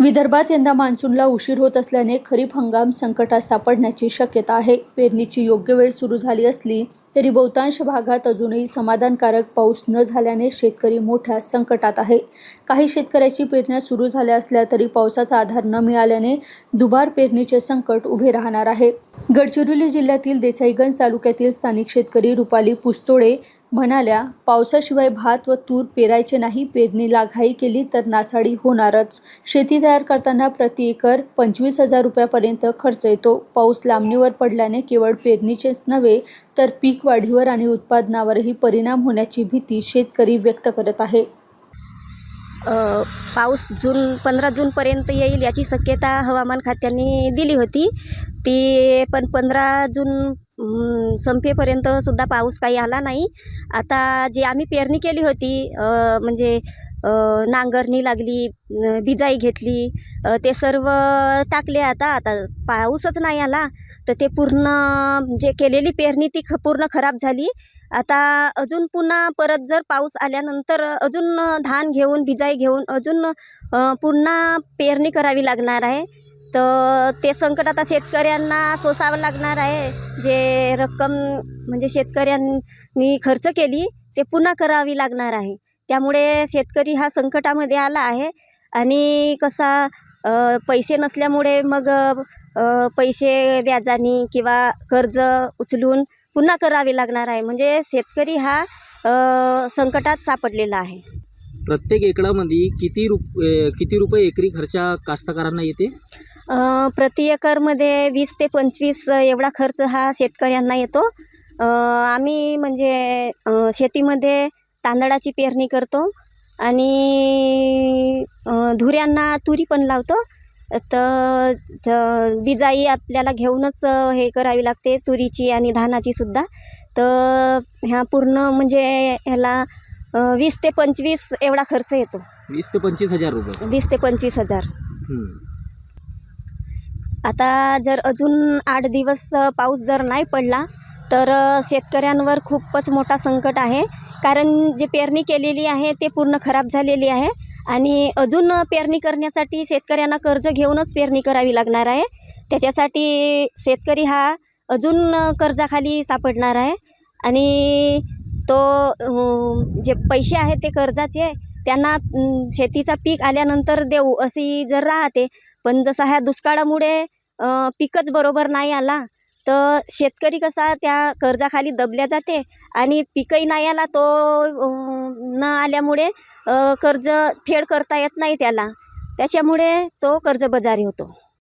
विदर्भात यंदा मान्सूनला उशीर होत असल्याने खरीप हंगाम संकटात सापडण्याची शक्यता आहे. पेरणीची योग्य वेळ सुरू झाली असली तरी बहुतांश भागात अजूनही समाधानकारक पाऊस न झाल्याने शेतकरी मोठ्या संकटात आहे. काही शेतकऱ्याची पेरण्या सुरू झाल्या असल्या तरी पावसाचा आधार न मिळाल्याने दुबार पेरणीचे संकट उभे राहणार आहे. गडचिरोली जिल्ह्यातील देसाईगंज तालुक्यातील स्थानिक शेतकरी रुपाली पुस्तोळे म्हणाल्या पावसाशिवाय भात व तूर पेरायचे नाही पेरणीला घाई केली तर नासाडी होणारच. शेती तयार करताना प्रति एकर पंचवीस हजार रुपयापर्यंत खर्च येतो. पाऊस लांबणीवर पडल्याने केवळ पेरणीचेच नव्हे तर पीक वाढीवर आणि उत्पादनावरही परिणाम होण्याची भीती शेतकरी व्यक्त करत आहे. पाऊस जून पंधरा जूनपर्यंत येईल याची शक्यता हवामान खात्याने दिली होती. ती पण पंधरा जून संपेपर्यंत सुद्धा पाऊस काही आला नाही. आता जे आम्ही पेरणी केली होती म्हणजे नांगरणी लागली बिजाई घेतली ते सर्व टाकले आता. आता पाऊसच नाही आला तर ते पूर्ण जे केलेली पेरणी ती ख पूर्ण खराब झाली. आता अजून पुन्हा परत जर पाऊस आल्यानंतर अजून धान घेऊन बिजाई घेऊन अजून पुन्हा पेरणी करावी लागणार आहे. तर ते संकट आता शेतकऱ्यांना सोसावं लागणार आहे. जे रक्कम म्हणजे शेतकऱ्यांनी खर्च केली ते पुन्हा करावी लागणार आहे. त्यामुळे शेतकरी हा संकटामध्ये आला आहे. आणि कसा पैसे नसल्यामुळे मग पैसे व्याजाने किंवा कर्ज उचलून पुन्हा करावे लागणार आहे. म्हणजे शेतकरी हा संकटात सापडलेला आहे. प्रत्येक एकडामध्ये किती रुप किती रुपये एकरी खर्चा कास्तकारांना येते? प्रति एकरमध्ये वीस ते पंचवीस एवढा खर्च हा शेतकऱ्यांना येतो. आम्ही म्हणजे शेतीमध्ये तांदळाची पेरणी करतो आणि धुऱ्यांना तुरी पण लावतो. तर बिजाई आपल्याला घेऊनच हे करावी लागते तुरीची आणि धानाची सुद्धा. तर ह्या पूर्ण म्हणजे ह्याला वीस ते पंचवीस एवढा खर्च येतो. वीस ते पंचवीस हजार रुपये. वीस ते पंचवीस हजार. आता जर अजून आठ दिवस पाऊस जर नाही पडला तर शेतकऱ्यांवर खूपच मोठा संकट आहे. कारण जे पेरणी केलेली आहे ते पूर्ण खराब झालेली आहे. आणि अजून पेरणी करण्यासाठी शेतकऱ्यांना कर्ज घेऊनच पेरणी करावी लागणार आहे. त्याच्यासाठी शेतकरी हा अजून कर्जाखाली सापडणार आहे. आणि तो जे पैसे आहेत ते कर्जाचे त्यांना शेतीचा पीक आल्यानंतर देऊ अशी जर राहते पण जसा ह्या दुष्काळामुळे पिकच बरोबर नाही आला तर शेतकरी कसा त्या कर्जाखाली दबल्या जाते आणि पीकही नाही आला तो न आल्यामुळे कर्ज फेड करता येत नाही त्याला. त्याच्यामुळे तो कर्जबाजारी होतो.